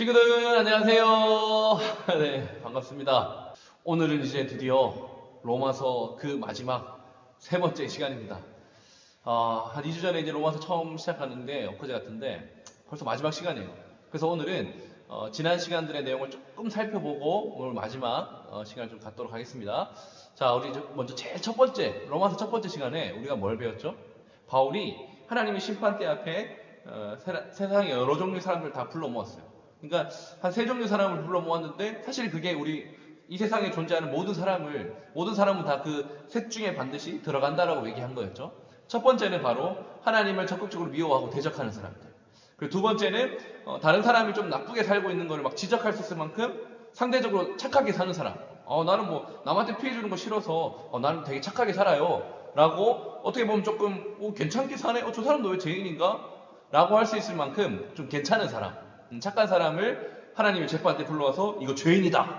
친구들 안녕하세요. 네 반갑습니다. 오늘은 이제 드디어 로마서 그 마지막 세 번째 시간입니다. 아, 한 2주 전에 이제 로마서 처음 시작하는데 엊그제 같은데 벌써 마지막 시간이에요. 그래서 오늘은 어, 지난 시간들의 내용을 조금 살펴보고 오늘 마지막 어, 시간을 좀 갖도록 하겠습니다. 자, 우리 저- 먼저 제일 첫 번째 로마서 첫 번째 시간에 우리가 뭘 배웠죠? 바울이 하나님의 심판대 앞에 어, 세- 세상의 여러 종류의 사람들을 다 불러 모았어요. 그러니까 한 세 종류 사람을 불러 모았는데 사실 그게 우리 이 세상에 존재하는 모든 사람을 모든 사람은 다 그 셋 중에 반드시 들어간다라고 얘기한 거였죠. 첫 번째는 바로 하나님을 적극적으로 미워하고 대적하는 사람들. 그리고 두 번째는 어, 다른 사람이 좀 나쁘게 살고 있는 걸막 지적할 수 있을 만큼 상대적으로 착하게 사는 사람. 어, 나는 뭐 남한테 피해 주는 거 싫어서 어, 나는 되게 착하게 살아요. 라고 어떻게 보면 조금 어, 괜찮게 사네. 어, 저 사람도 왜 죄인인가? 라고 할 수 있을 만큼 좀 괜찮은 사람, 음, 착한 사람을 하나님의 재판대 불러와서 이거 죄인이다.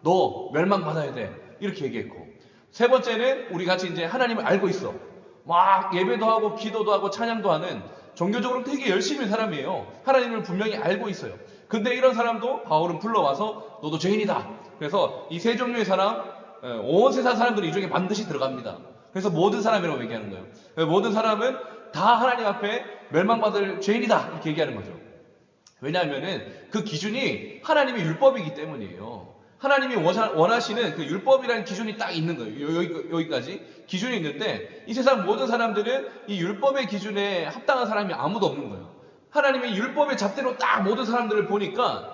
너 멸망받아야 돼. 이렇게 얘기했고. 세 번째는 우리 같이 이제 하나님을 알고 있어. 막 예배도 하고 기도도 하고 찬양도 하는 종교적으로 되게 열심히 사람이에요. 하나님을 분명히 알고 있어요. 근데 이런 사람도 바울은 불러와서 너도 죄인이다. 그래서 이 세 종류의 사람, 에, 온 세상 사람들이 이 중에 반드시 들어갑니다. 그래서 모든 사람이라고 얘기하는 거예요. 에, 모든 사람은 다 하나님 앞에 멸망받을 죄인이다. 이렇게 얘기하는 거죠. 왜냐하면은 그 기준이 하나님의 율법이기 때문이에요. 하나님이 원하- 원하시는 그 율법이라는 기준이 딱 있는 거예요. 여기, 여기 까지 기준이 있는데 이 세상 모든 사람들은 이 율법의 기준에 합당한 사람이 아무도 없는 거예요. 하나님의 율법의 잣대로 딱 모든 사람들을 보니까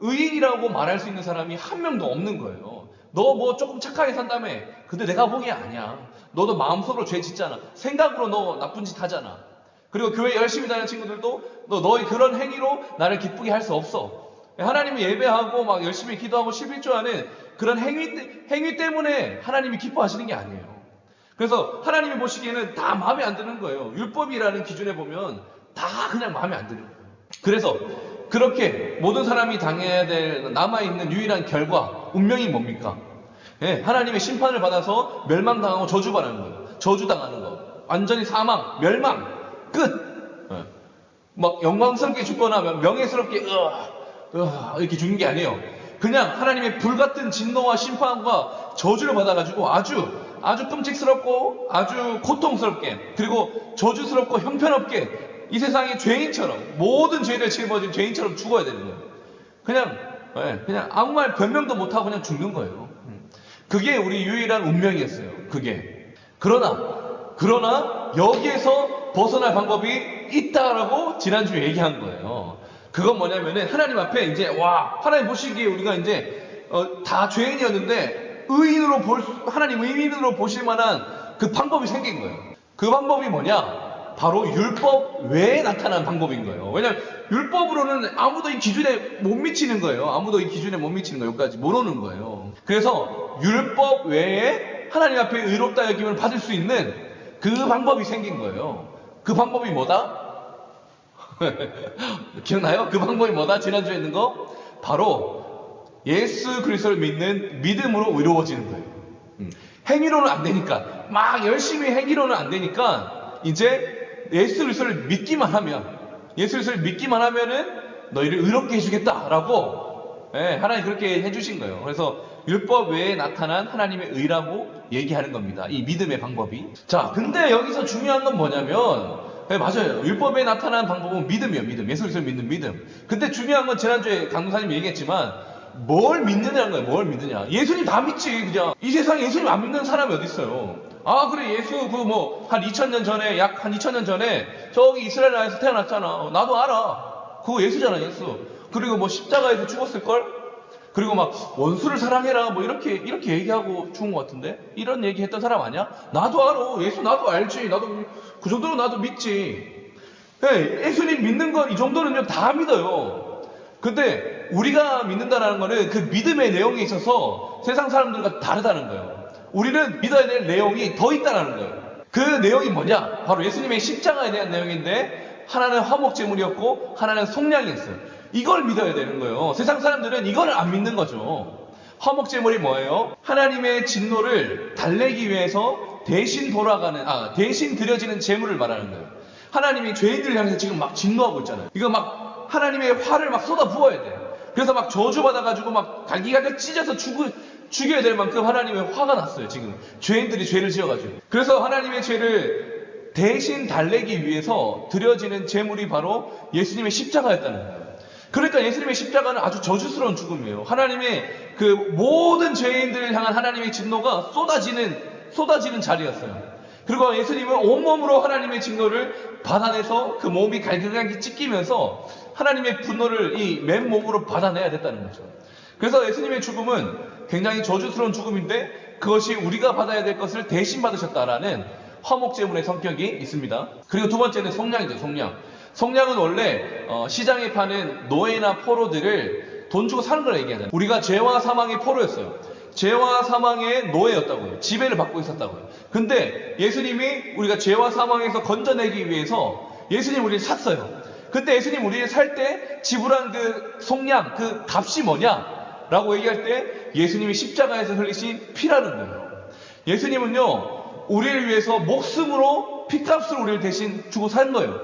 의인이라고 말할 수 있는 사람이 한 명도 없는 거예요. 너 뭐 조금 착하게 산다며. 근데 내가 보기에 아니야. 너도 마음속으로 죄 짓잖아. 생각으로 너 나쁜 짓 하잖아. 그리고 교회 열심히 다니는 친구들도 너 너의 그런 행위로 나를 기쁘게 할 수 없어. 하나님이 예배하고 막 열심히 기도하고 11조하는 그런 행위 때- 행위 때문에 하나님이 기뻐하시는 게 아니에요. 그래서 하나님이 보시기에는 다 마음에 안 드는 거예요. 율법이라는 기준에 보면 다 그냥 마음에 안 드는 거예요. 그래서 그렇게 모든 사람이 당해야 될 남아있는 유일한 결과, 운명이 뭡니까? 예, 하나님의 심판을 받아서 멸망당하고 저주받는 거예요. 저주당하는 거. 완전히 사망, 멸망, 끝! 예. 막 영광스럽게 죽거나 명예스럽게, 으아, 으아, 이렇게 죽는 게 아니에요. 그냥 하나님의 불같은 진노와 심판과 저주를 받아가지고 아주, 아주 끔찍스럽고 아주 고통스럽게, 그리고 저주스럽고 형편없게 이 세상의 죄인처럼, 모든 죄를 짊어진 죄인처럼 죽어야 되는 거예요. 그냥, 예, 그냥 아무 말 변명도 못하고 그냥 죽는 거예요. 음. 그게 우리 유일한 운명이었어요. 그게. 그러나, 그러나 여기에서 벗어날 방법이 있다라고 지난주에 얘기한 거예요. 그건 뭐냐면은 하나님 앞에 이제 와 하나님 보시기에 우리가 이제 어, 다 죄인이었는데 의인으로 볼 수- 하나님 의인으로 보실 만한 그 방법이 생긴 거예요. 그 방법이 뭐냐? 바로 율법 외에 나타난 방법인 거예요. 왜냐면 율법으로는 아무도 이 기준에 못 미치는 거예요. 아무도 이 기준에 못 미치는 거예요. 여기까지 못 오는 거예요. 그래서 율법 외에 하나님 앞에 의롭다 여김을 받을 수 있는 그 방법이 생긴 거예요. 그 방법이 뭐다? 기억나요? 그 방법이 뭐다? 지난주에 있는 거? 바로 예수 그리스도를 믿는 믿음으로 의로워지는 거예요. 음. 행위로는 안 되니까 막 열심히 행위로는 안 되니까 이제 예수 그리스도를 믿기만 하면 예수 그리스도를 믿기만 하면은 너희를 의롭게 해주겠다라고 예, 하나님 그렇게 해주신 거예요. 그래서 율법 외에 나타난 하나님의 의라고 얘기하는 겁니다. 이 믿음의 방법이. 자, 근데 여기서 중요한 건 뭐냐면 네, 맞아요. 율법에 나타난 방법은 믿음이에요, 믿음. 예수 그리스도를 믿는 믿음. 근데 중요한 건 지난주에 강도사님이 얘기했지만 뭘 믿느냐는 거예요. 뭘 믿느냐. 예수님 다 믿지, 그냥. 이 세상에 예수님 안 믿는 사람이 어디 있어요? 아, 그래, 예수 그 뭐 한 2000년 전에 약 한 2000년 전에 저기 이스라엘 나라에서 태어났잖아. 어, 나도 알아. 그거 예수잖아, 예수. 그리고 뭐 십자가에서 죽었을 걸? 그리고 막 원수를 사랑해라 뭐 이렇게 이렇게 얘기하고 죽은 것 같은데? 이런 얘기 했던 사람 아니야? 나도 알아. 예수 나도 알지. 나도 그 정도로 나도 믿지. 예, 예수님 믿는 건 이 정도는요 다 믿어요. 근데 우리가 믿는다라는 거는 그 믿음의 내용에 있어서 세상 사람들과 다르다는 거예요. 우리는 믿어야 될 내용이 더 있다는 거예요. 그 내용이 뭐냐? 바로 예수님의 십자가에 대한 내용인데 하나는 화목제물이었고 하나는 속량이었어요 이걸 믿어야 되는 거예요. 세상 사람들은 이걸 안 믿는 거죠. 화목제물이 뭐예요? 하나님의 진노를 달래기 위해서 대신 돌아가는, 아, 대신 드려지는 제물을 말하는 거예요. 하나님이 죄인들을 향해서 지금 막 진노하고 있잖아요. 이거 막 하나님의 화를 막 쏟아 부어야 돼요. 그래서 막 저주받아가지고 막 갈기갈기 찢어서 죽, 죽여야 될 만큼 하나님의 화가 났어요, 지금. 죄인들이 죄를 지어가지고. 그래서 하나님의 죄를 대신 달래기 위해서 드려지는 제물이 바로 예수님의 십자가였다는 거예요. 그러니까 예수님의 십자가는 아주 저주스러운 죽음이에요. 하나님의 그 모든 죄인들을 향한 하나님의 진노가 쏟아지는, 쏟아지는 자리였어요. 그리고 예수님은 온몸으로 하나님의 진노를 받아내서 그 몸이 갈기갈기 찢기면서 하나님의 분노를 이 맨몸으로 받아내야 됐다는 거죠. 그래서 예수님의 죽음은 굉장히 저주스러운 죽음인데 그것이 우리가 받아야 될 것을 대신 받으셨다라는 화목제물의 성격이 있습니다. 그리고 두 번째는 성냥이죠, 성냥. 성냥은 원래 어, 시장에 파는 노예나 포로들을 돈 주고 사는 걸 얘기하잖아요. 우리가 죄와 사망의 포로였어요. 죄와 사망의 노예였다고요. 지배를 받고 있었다고요. 근데 예수님이 우리가 죄와 사망에서 건져내기 위해서 예수님 우리를 샀어요. 근데 예수님 우리를 살 때 지불한 그 속량, 그 값이 뭐냐? 라고 얘기할 때 예수님이 십자가에서 흘리신 피라는 거예요. 예수님은요, 우리를 위해서 목숨으로 피값을 우리를 대신 주고 산 거예요.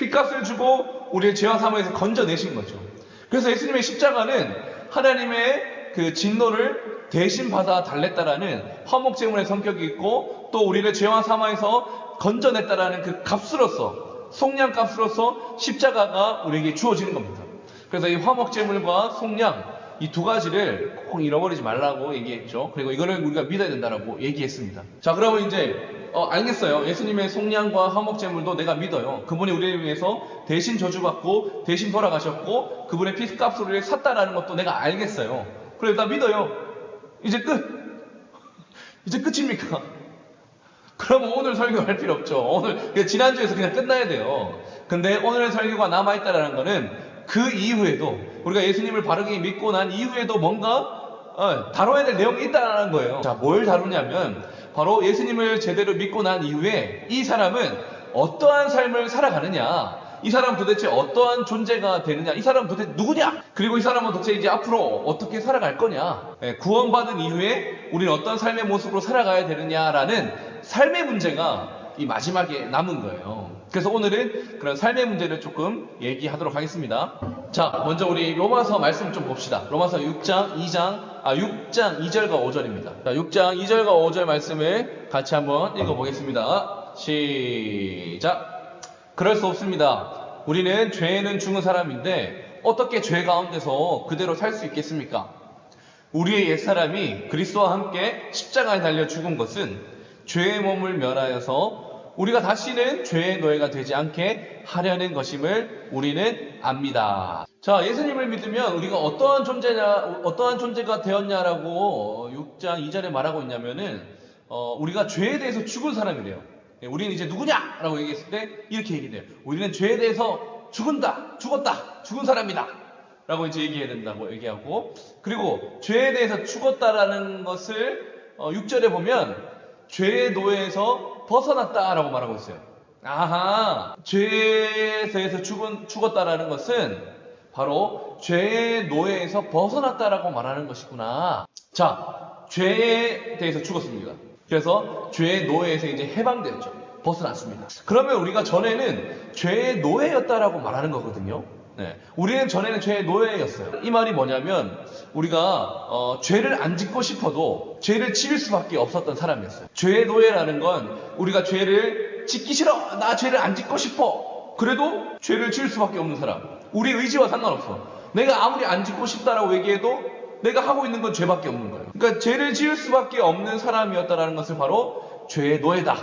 피값을 주고 우리를 죄와 사망에서 건져내신 거죠. 그래서 예수님의 십자가는 하나님의 그 진노를 대신 받아 달랬다라는 화목제물의 성격이 있고 또 우리를 죄와 사망에서 건져냈다라는 그 값으로서 속량 값으로서 십자가가 우리에게 주어지는 겁니다. 그래서 이 화목제물과 속량 이 두 가지를 꼭 잃어버리지 말라고 얘기했죠. 그리고 이거를 우리가 믿어야 된다라고 얘기했습니다. 자, 그러면 이제 어, 알겠어요. 예수님의 속량과 화목제물도 내가 믿어요. 그분이 우리를 위해서 대신 저주받고 대신 돌아가셨고 그분의 피값으로 샀다라는 것도 내가 알겠어요. 그래 나 믿어요. 이제 끝. 이제 끝입니까? 그러면 오늘 설교할 필요 없죠. 오늘 지난주에서 그냥 끝나야 돼요. 근데 오늘의 설교가 남아 있다라는 거는 그 이후에도 우리가 예수님을 바르게 믿고 난 이후에도 뭔가 어, 다뤄야 될 내용이 있다라는 거예요. 자, 뭘 다루냐면 바로 예수님을 제대로 믿고 난 이후에 이 사람은 어떠한 삶을 살아가느냐. 이 사람 도대체 어떠한 존재가 되느냐? 이 사람 도대체 누구냐? 그리고 이 사람은 도대체 이제 앞으로 어떻게 살아갈 거냐? 예, 구원받은 이후에 우리는 어떤 삶의 모습으로 살아가야 되느냐라는 삶의 문제가 이 마지막에 남은 거예요. 그래서 오늘은 그런 삶의 문제를 조금 얘기하도록 하겠습니다. 자, 먼저 우리 로마서 말씀 좀 봅시다. 로마서 6장 2장, 아, 6장 2절과 5절입니다. 자, 6장 2절과 5절 말씀을 같이 한번 읽어 보겠습니다. 시작. 그럴 수 없습니다. 우리는 죄에는 죽은 사람인데 어떻게 죄 가운데서 그대로 살 수 있겠습니까? 우리의 옛사람이 그리스도와 함께 십자가에 달려 죽은 것은 죄의 몸을 멸하여서 우리가 다시는 죄의 노예가 되지 않게 하려는 것임을 우리는 압니다. 자, 예수님을 믿으면 우리가 어떠한 존재냐, 어떠한 존재가 되었냐라고 6장 2절에 말하고 있냐면은, 어, 우리가 죄에 대해서 죽은 사람이래요. 예, 우리는 이제 누구냐? 라고 얘기했을 때 이렇게 얘기돼요. 우리는 죄에 대해서 죽은다, 죽었다, 죽은 사람이다. 라고 이제 얘기해야 된다고 얘기하고, 그리고 죄에 대해서 죽었다라는 것을 어, 6절에 보면 죄의 노예에서 벗어났다라고 말하고 있어요. 아하, 죄에 대해서 죽은, 죽었다라는 것은 바로 죄의 노예에서 벗어났다라고 말하는 것이구나. 자, 죄에 대해서 죽었습니다. 그래서 죄의 노예에서 이제 해방되었죠. 벗어났습니다. 그러면 우리가 전에는 죄의 노예였다라고 말하는 거거든요. 네. 우리는 전에는 죄의 노예였어요. 이 말이 뭐냐면 우리가 어, 죄를 안 짓고 싶어도 죄를 지을 수밖에 없었던 사람이었어요. 죄의 노예라는 건 우리가 죄를 짓기 싫어. 나 죄를 안 짓고 싶어. 그래도 죄를 지을 수밖에 없는 사람. 우리 의지와 상관없어. 내가 아무리 안 짓고 싶다라고 얘기해도 내가 하고 있는 건 죄밖에 없는 거예요. 그러니까 죄를 지을 수밖에 없는 사람이었다라는 것을 바로 죄의 노예다.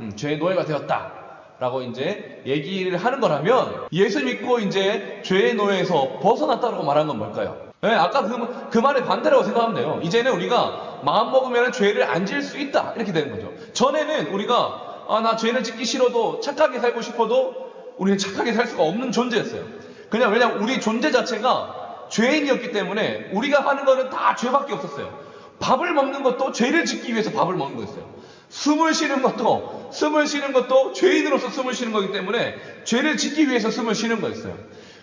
음, 죄의 노예가 되었다. 라고 이제 얘기를 하는 거라면 예수 믿고 이제 죄의 노예에서 벗어났다고 말한 건 뭘까요? 네, 아까 그, 그 말의 반대라고 생각하면 돼요. 이제는 우리가 마음 먹으면 죄를 안 지을 수 있다. 이렇게 되는 거죠. 전에는 우리가 아, 나 죄를 짓기 싫어도 착하게 살고 싶어도 우리는 착하게 살 수가 없는 존재였어요. 그냥 왜냐면 우리 존재 자체가 죄인이었기 때문에 우리가 하는 거는 다 죄밖에 없었어요. 밥을 먹는 것도 죄를 짓기 위해서 밥을 먹는 거였어요. 숨을 쉬는 것도 숨을 쉬는 것도 죄인으로서 숨을 쉬는 거기 때문에 죄를 짓기 위해서 숨을 쉬는 거였어요.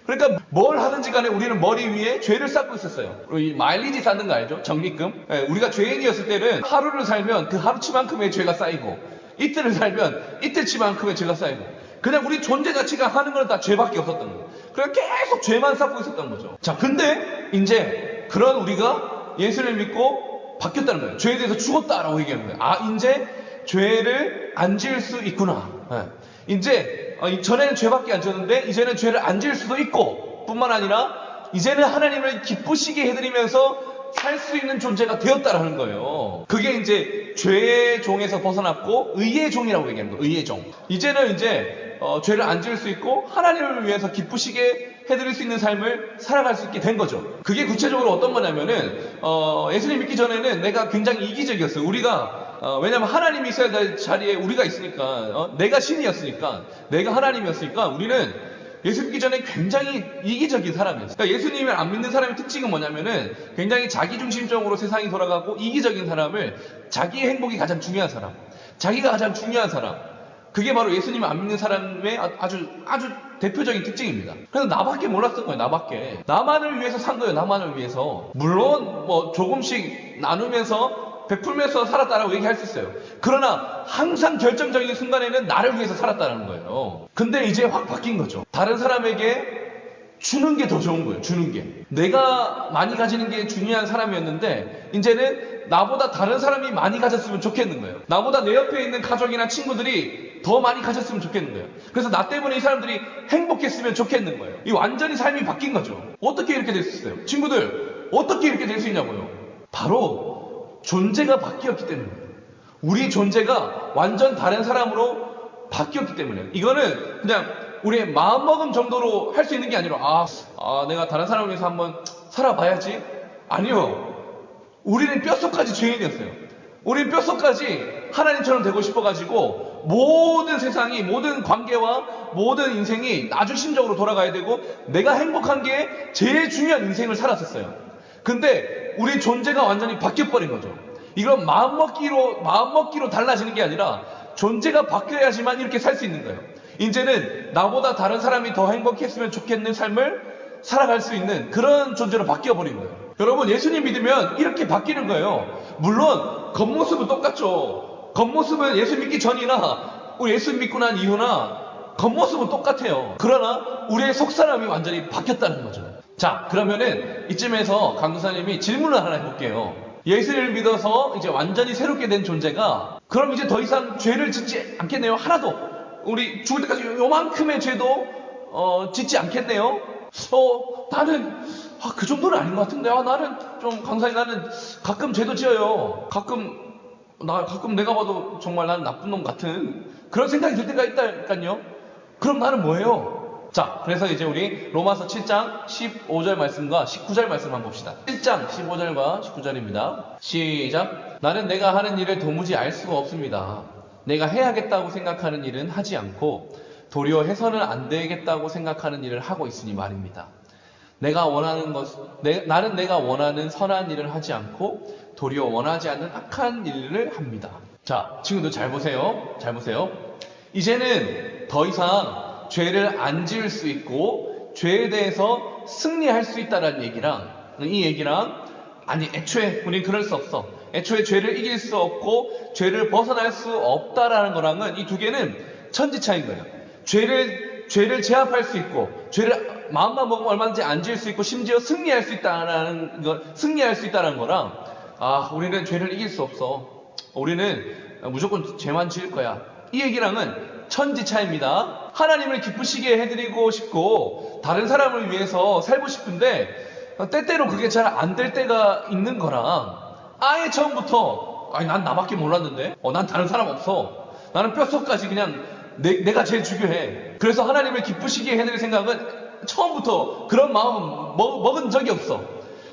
그러니까 뭘 하든지 간에 우리는 머리 위에 죄를 쌓고 있었어요. 우리 마일리지 쌓는 거 알죠? 적립금. 예, 우리가 죄인이었을 때는 하루를 살면 그 하루치만큼의 죄가 쌓이고 이틀을 살면 이틀치만큼의 죄가 쌓이고 그냥 우리 존재 자체가 하는 건 다 죄밖에 없었던 거예요. 그래서 계속 죄만 쌓고 있었던 거죠. 자, 근데 이제 그런 우리가 예수를 믿고 바뀌었다는 거예요. 죄에 대해서 죽었다라고 얘기하는 거예요. 아, 이제 죄를 안 지을 수 있구나. 예. 이제 어, 이- 전에는 죄밖에 안 지었는데 이제는 죄를 안 지을 수도 있고 뿐만 아니라 이제는 하나님을 기쁘시게 해드리면서 살 수 있는 존재가 되었다라는 거예요. 그게 이제 죄의 종에서 벗어났고 의의 종이라고 거예요. 의의 종. 이제는 이제 어, 죄를 안 지을 수 있고 하나님을 위해서 기쁘시게 해드릴 수 있는 삶을 살아갈 수 있게 된 거죠. 그게 구체적으로 어떤 거냐면은 어, 예수님 믿기 전에는 내가 굉장히 이기적이었어요. 우리가 어, 왜냐면 하나님이 있어야 될 자리에 우리가 있으니까 어, 내가 신이었으니까 내가 하나님이었으니까 우리는 예수 믿기 전에 굉장히 이기적인 사람이었어요. 그러니까 예수님을 안 믿는 사람의 특징은 뭐냐면은 굉장히 자기중심적으로 세상이 돌아가고 이기적인 사람을 자기의 행복이 가장 중요한 사람, 자기가 가장 중요한 사람. 그게 바로 예수님을 안 믿는 사람의 아- 아주 아주 대표적인 특징입니다. 그래서 나밖에 몰랐던 거예요. 나밖에. 나만을 위해서 산 거예요. 나만을 위해서. 물론 뭐 조금씩 나누면서 베풀면서 살았다라고 얘기할 수 있어요. 그러나 항상 결정적인 순간에는 나를 위해서 살았다는 거예요. 근데 이제 확 바뀐 거죠. 다른 사람에게 주는 게 더 좋은 거예요. 주는 게. 내가 많이 가지는 게 중요한 사람이었는데 이제는 나보다 다른 사람이 많이 가졌으면 좋겠는 거예요. 나보다 내 옆에 있는 가족이나 친구들이 더 많이 가졌으면 좋겠는 거예요. 그래서 나 때문에 이 사람들이 행복했으면 좋겠는 거예요. 이 완전히 삶이 바뀐 거죠. 어떻게 이렇게 있어요? 친구들, 어떻게 이렇게 될 수 있냐고요? 바로 존재가 바뀌었기 때문이에요. 우리 존재가 완전 다른 사람으로 바뀌었기 때문에. 이거는 그냥 우리의 마음먹음 정도로 할 수 있는 게 아니라 아, 아, 내가 다른 사람을 위해서 한번 살아봐야지. 아니요. 우리는 뼛속까지 죄인이었어요. 우리는 뼛속까지 하나님처럼 되고 싶어가지고 모든 세상이 모든 관계와 모든 인생이 나중심적으로 돌아가야 되고 내가 행복한 게 제일 중요한 인생을 살았었어요. 근데 우리 존재가 완전히 바뀌어버린 거죠 이건 마음먹기로 마음먹기로 달라지는 게 아니라 존재가 바뀌어야지만 이렇게 살 수 있는 거예요. 이제는 나보다 다른 사람이 더 행복했으면 좋겠는 삶을 살아갈 수 있는 그런 존재로 바뀌어 버린 거예요. 여러분 예수님 믿으면 이렇게 바뀌는 거예요. 물론 겉모습은 똑같죠. 겉모습은 예수 믿기 전이나 우리 예수 믿고 난 이후나 겉모습은 똑같아요. 그러나 우리의 속사람이 완전히 바뀌었다는 거죠. 자, 그러면은 이쯤에서 강도사님이 질문을 하나 해볼게요. 예수를 믿어서 이제 완전히 새롭게 된 존재가 그럼 이제 더 이상 죄를 짓지 않겠네요. 하나도 우리 죽을 때까지 요만큼의 죄도 어, 짓지 않겠네요. 어, 나는 아, 그 정도는 아닌 것 같은데 아, 나는 좀 강사님 나는 가끔 죄도 지어요. 가끔 나 가끔 내가 봐도 정말 나는 나쁜 놈 같은 그런 생각이 들 때가 있다니까요. 그럼 나는 뭐예요? 자, 그래서 이제 우리 로마서 7장 15절 말씀과 19절 말씀 한번 봅시다. 7장 15절과 19절입니다. 시작. 나는 내가 하는 일을 도무지 알 수가 없습니다. 내가 해야겠다고 생각하는 일은 하지 않고 도리어 해서는 안 되겠다고 생각하는 일을 하고 있으니 말입니다. 내가 원하는 것, 내- 나는 내가 원하는 선한 일을 하지 않고 도리어 원하지 않는 악한 일을 합니다. 자, 친구들 잘 보세요. 잘 보세요. 이제는 더 이상 죄를 안 지을 수 있고 죄에 대해서 승리할 수 있다는 얘기랑 이 얘기랑 아니 애초에 우린 그럴 수 없어. 애초에 죄를 이길 수 없고 죄를 벗어날 수 없다라는 거랑은 이 두 개는 천지 차이인 거예요. 죄를 죄를 제압할 수 있고 죄를 마음만 먹으면 얼마든지 안 지을 수 있고 심지어 승리할 수 있다라는 거 승리할 수 있다는 거랑 아 우리는 죄를 이길 수 없어. 우리는 무조건 죄만 지을 거야. 이 얘기랑은 천지 차이입니다. 하나님을 기쁘시게 해드리고 싶고 다른 사람을 위해서 살고 싶은데 때때로 그게 잘 안 될 때가 있는 거랑 아예 처음부터 아니 난 나밖에 몰랐는데? 어, 난 다른 사람 없어. 나는 뼛속까지 그냥 내, 내가 제일 중요해. 그래서 하나님을 기쁘시게 해드릴 생각은 처음부터 그런 마음은 먹, 먹은 적이 없어.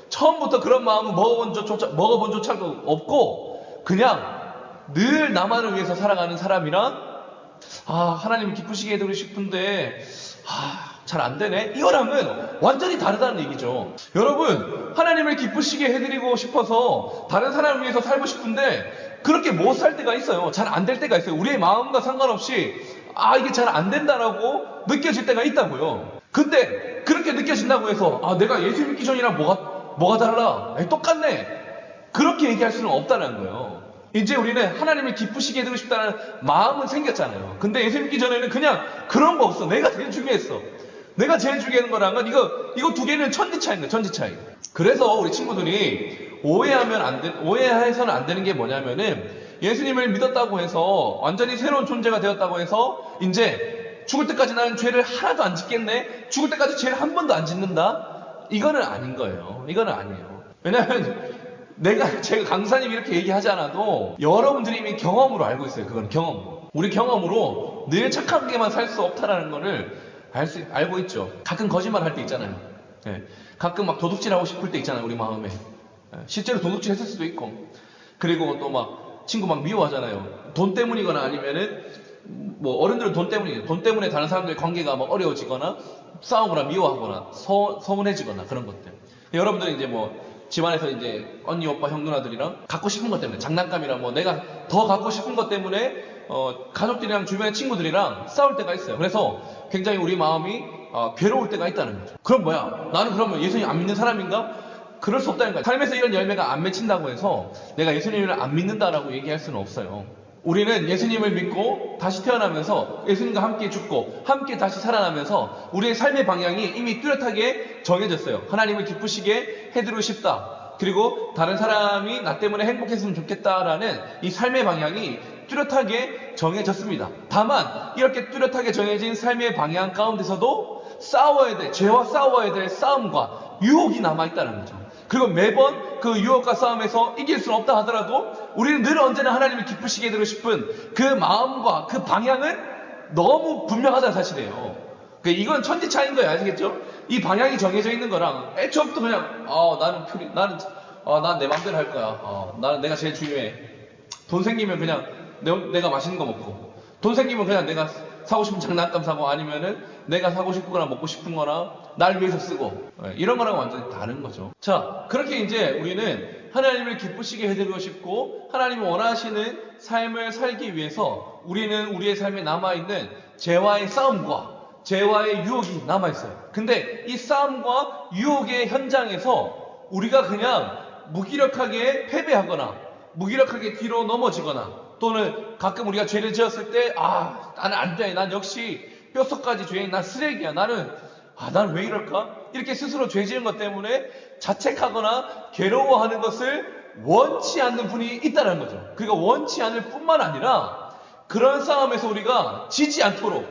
처음부터 그런 마음은 먹어본, 조차, 먹어본 조차도 없고 그냥 늘 나만을 위해서 살아가는 사람이랑 아 하나님을 기쁘시게 해드리고 싶은데 아, 잘 안 되네. 이거랑은 완전히 다르다는 얘기죠. 여러분 하나님을 기쁘시게 해드리고 싶어서 다른 사람을 위해서 살고 싶은데 그렇게 못 살 때가 있어요. 잘 안 될 때가 있어요. 우리의 마음과 상관없이 아 이게 잘 안 된다라고 느껴질 때가 있다고요. 근데 그렇게 느껴진다고 해서 아 내가 예수 믿기 전이랑 뭐가 뭐가 달라? 에이, 똑같네. 그렇게 얘기할 수는 없다는 거예요. 이제 우리는 하나님을 기쁘시게 해드리고 싶다는 마음은 생겼잖아요. 근데 예수 믿기 전에는 그냥 그런 거 없어. 내가 제일 중요했어. 내가 제일 중요한 거란 건 이거 이거 두 개는 천지 차이인 천지 차이. 그래서 우리 친구들이 오해하면 안 돼, 오해해서는 안 되는 게 뭐냐면은 예수님을 믿었다고 해서 완전히 새로운 존재가 되었다고 해서 이제 죽을 때까지 나는 죄를 하나도 안 짓겠네. 죽을 때까지 죄를 한 번도 안 짓는다. 이거는 아닌 거예요. 이거는 아니에요. 왜냐하면 내가 제가 강사님 이렇게 얘기하지 않아도 여러분들이 이미 경험으로 알고 있어요. 그건 경험으로. 우리 경험으로 늘 착하게만 살 수 없다라는 거를 알 수, 알고 있죠. 가끔 거짓말 할 때 있잖아요. 예. 가끔 막 도둑질 하고 싶을 때 있잖아요. 우리 마음에. 예. 실제로 도둑질 했을 수도 있고. 그리고 또 막 친구 막 미워하잖아요. 돈 때문이거나 아니면은 뭐 어른들은 돈 때문이에요. 돈 때문에 다른 사람들의 관계가 막 어려워지거나 싸우거나 미워하거나 서, 서운해지거나 그런 것들. 여러분들은 이제 뭐 집안에서 이제 언니, 오빠, 형, 누나들이랑 갖고 싶은 것 때문에 장난감이랑 뭐 내가 더 갖고 싶은 것 때문에 어, 가족들이랑 주변의 친구들이랑 싸울 때가 있어요. 그래서 굉장히 우리 마음이 어, 괴로울 때가 있다는 거죠. 그럼 뭐야? 나는 그러면 예수님 안 믿는 사람인가? 그럴 수 없다는 거야. 삶에서 이런 열매가 안 맺힌다고 해서 내가 예수님을 안 믿는다라고 얘기할 수는 없어요. 우리는 예수님을 믿고 다시 태어나면서 예수님과 함께 죽고 함께 다시 살아나면서 우리의 삶의 방향이 이미 뚜렷하게 정해졌어요. 하나님을 기쁘시게 해드리고 싶다. 그리고 다른 사람이 나 때문에 행복했으면 좋겠다라는 이 삶의 방향이 뚜렷하게 정해졌습니다. 다만 이렇게 뚜렷하게 정해진 삶의 방향 가운데서도 싸워야 돼. 죄와 싸워야 될 싸움과 유혹이 남아있다는 거죠. 그리고 매번 그 유혹과 싸움에서 이길 수는 없다 하더라도 우리는 늘 언제나 하나님을 기쁘시게 해드리고 싶은 그 마음과 그 방향은 너무 분명하다는 사실이에요. 그 이건 천지 차이인 거예요. 아시겠죠? 이 방향이 정해져 있는 거랑 애초부터 그냥 어, 나는 표리, 나는 어, 난내 맘대로 할 거야. 어, 나는 내가 제일 중요해. 돈 생기면 그냥 내, 가 맛있는 거 먹고 돈 생기면 그냥 내가 사고 싶은 장난감 사고 아니면은 내가 사고 싶은 거나 먹고 싶은 거나 날 위해서 쓰고 예, 이런 거랑 완전히 다른 거죠. 자 그렇게 이제 우리는 하나님을 기쁘시게 해드리고 싶고 하나님이 원하시는 삶을 살기 위해서 우리는 우리의 삶에 남아있는 죄와의 싸움과 죄와의 유혹이 남아있어요. 근데 이 싸움과 유혹의 현장에서 우리가 그냥 무기력하게 패배하거나 무기력하게 뒤로 넘어지거나 또는 가끔 우리가 죄를 지었을 때, 아, 나는 안 돼. 난 역시 뼛속까지 죄인, 난 쓰레기야. 나는, 아, 난 왜 이럴까? 이렇게 스스로 죄 지은 것 때문에 자책하거나 괴로워하는 것을 원치 않는 분이 있다는 거죠. 그러니까 원치 않을 뿐만 아니라 그런 싸움에서 우리가 지지 않도록,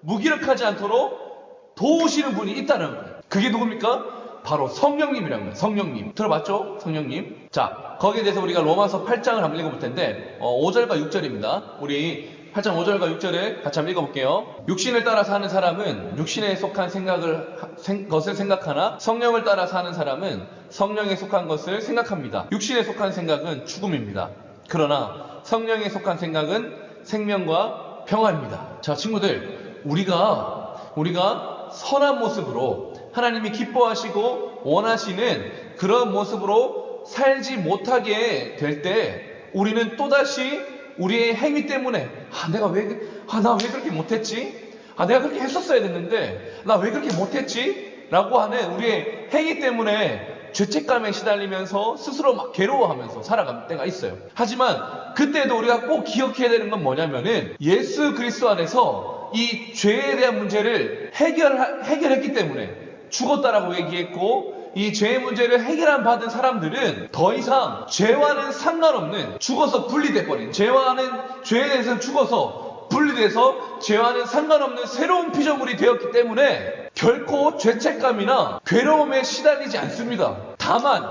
무기력하지 않도록 도우시는 분이 있다는 거예요. 그게 누굽니까? 바로 성령님이라는 거예요. 성령님. 들어봤죠? 성령님. 자, 거기에 대해서 우리가 로마서 8장을 한번 읽어볼 텐데, 어, 5절과 6절입니다. 우리 8장 5절과 6절을 같이 한번 읽어볼게요. 육신을 따라 사는 사람은 육신에 속한 생각을, 생, 것을 생각하나, 성령을 따라 사는 사람은 성령에 속한 것을 생각합니다. 육신에 속한 생각은 죽음입니다. 그러나 성령에 속한 생각은 생명과 평화입니다. 자, 친구들, 우리가, 우리가 선한 모습으로 하나님이 기뻐하시고 원하시는 그런 모습으로 살지 못하게 될 때 우리는 또다시 우리의 행위 때문에 아 내가 왜 아 나 왜 그렇게 못했지? 아 내가 그렇게 했었어야 됐는데 나 왜 그렇게 못했지? 라고 하는 우리의 행위 때문에 죄책감에 시달리면서 스스로 막 괴로워하면서 살아갈 때가 있어요. 하지만 그때도 우리가 꼭 기억해야 되는 건 뭐냐면은 예수 그리스도 안에서 이 죄에 대한 문제를 해결 해결했기 때문에 죽었다라고 얘기했고 이 죄의 문제를 해결한 받은 사람들은 더 이상 죄와는 상관없는 죽어서 분리돼 버린 죄와는 죄에 대해서는 죽어서 분리돼서 죄와는 상관없는 새로운 피조물이 되었기 때문에 결코 죄책감이나 괴로움에 시달리지 않습니다. 다만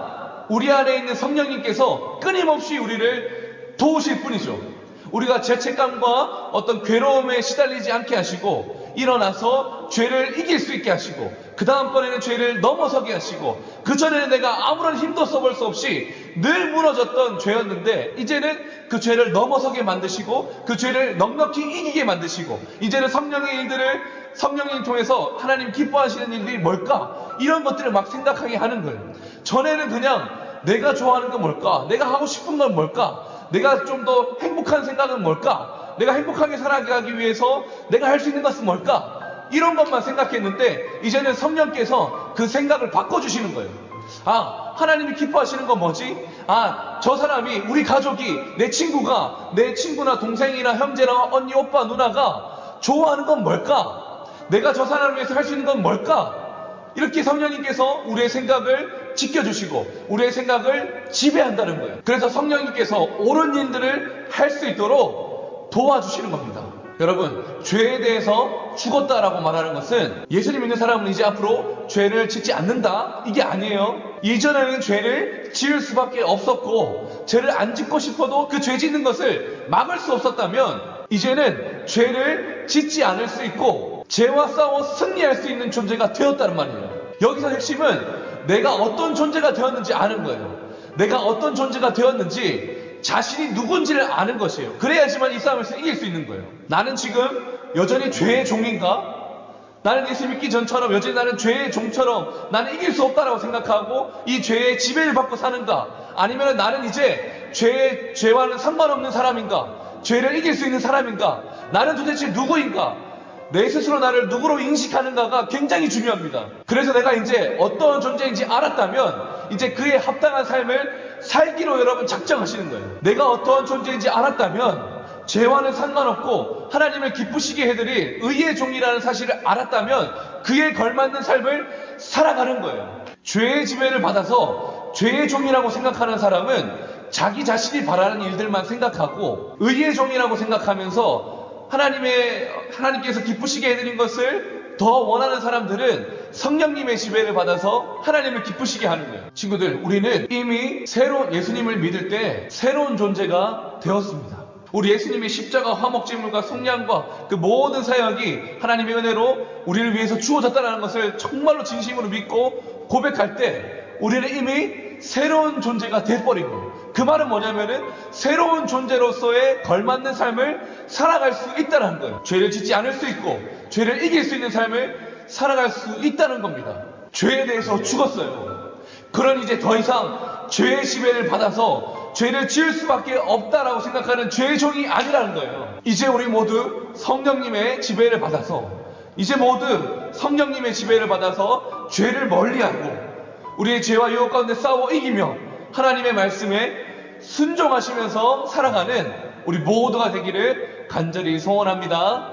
우리 안에 있는 성령님께서 끊임없이 우리를 도우실 뿐이죠. 우리가 죄책감과 어떤 괴로움에 시달리지 않게 하시고 일어나서 죄를 이길 수 있게 하시고 그 다음번에는 죄를 넘어서게 하시고 그 전에는 내가 아무런 힘도 써볼 수 없이 늘 무너졌던 죄였는데 이제는 그 죄를 넘어서게 만드시고 그 죄를 넉넉히 이기게 만드시고 이제는 성령의 일들을 성령님 통해서 하나님 기뻐하시는 일들이 뭘까? 이런 것들을 막 생각하게 하는 거예요. 전에는 그냥 내가 좋아하는 건 뭘까? 내가 하고 싶은 건 뭘까? 내가 좀 더 행복한 생각은 뭘까? 내가 행복하게 살아가기 위해서 내가 할 수 있는 것은 뭘까 이런 것만 생각했는데 이제는 성령께서 그 생각을 바꿔주시는 거예요. 아, 하나님이 기뻐하시는 건 뭐지? 아, 저 사람이, 우리 가족이, 내 친구가, 내 친구나 동생이나 형제나 언니, 오빠, 누나가 좋아하는 건 뭘까? 내가 저 사람을 위해서 할 수 있는 건 뭘까? 이렇게 성령님께서 우리의 생각을 지켜주시고 우리의 생각을 지배한다는 거예요. 그래서 성령님께서 옳은 일들을 할 수 있도록 도와주시는 겁니다. 여러분, 죄에 대해서 죽었다라고 말하는 것은 예수님 믿는 사람은 이제 앞으로 죄를 짓지 않는다? 이게 아니에요. 이전에는 죄를 지을 수밖에 없었고, 죄를 안 짓고 싶어도 그 죄 짓는 것을 막을 수 없었다면, 이제는 죄를 짓지 않을 수 있고, 죄와 싸워 승리할 수 있는 존재가 되었다는 말이에요. 여기서 핵심은 내가 어떤 존재가 되었는지 아는 거예요. 내가 어떤 존재가 되었는지 자신이 누군지를 아는 것이에요. 그래야지만 이 싸움에서 이길 수 있는 거예요. 나는 지금 여전히 죄의 종인가? 나는 예수 믿기 전처럼 여전히 나는 죄의 종처럼 나는 이길 수 없다라고 생각하고 이 죄의 지배를 받고 사는가? 아니면 나는 이제 죄, 죄와는 상관없는 사람인가? 죄를 이길 수 있는 사람인가? 나는 도대체 누구인가? 내 스스로 나를 누구로 인식하는가가 굉장히 중요합니다. 그래서 내가 이제 어떤 존재인지 알았다면 이제 그에 합당한 삶을 살기로 여러분 작정하시는 거예요. 내가 어떠한 존재인지 알았다면 죄와는 상관없고 하나님을 기쁘시게 해드릴 의의 종이라는 사실을 알았다면 그에 걸맞는 삶을 살아가는 거예요. 죄의 지배를 받아서 죄의 종이라고 생각하는 사람은 자기 자신이 바라는 일들만 생각하고 의의 종이라고 생각하면서 하나님의 하나님께서 기쁘시게 해드린 것을 더 원하는 사람들은 성령님의 지배를 받아서 하나님을 기쁘시게 하는 거예요. 친구들, 우리는 이미 새로운 예수님을 믿을 때 새로운 존재가 되었습니다. 우리 예수님의 십자가 화목제물과 속량과 그 모든 사역이 하나님의 은혜로 우리를 위해서 주어졌다는 것을 정말로 진심으로 믿고 고백할 때 우리는 이미 새로운 존재가 돼버린 거예요. 그 말은 뭐냐면은 새로운 존재로서의 걸맞는 삶을 살아갈 수 있다는 거예요. 죄를 짓지 않을 수 있고 죄를 이길 수 있는 삶을 살아갈 수 있다는 겁니다. 죄에 대해서 죽었어요. 그런 이제 더 이상 죄의 지배를 받아서 죄를 지을 수밖에 없다라고 생각하는 죄의 종이 아니라는 거예요. 이제 우리 모두 성령님의 지배를 받아서 이제 모두 성령님의 지배를 받아서 죄를 멀리하고 우리의 죄와 유혹 가운데 싸워 이기며 하나님의 말씀에 순종하시면서 살아가는 우리 모두가 되기를 간절히 소원합니다.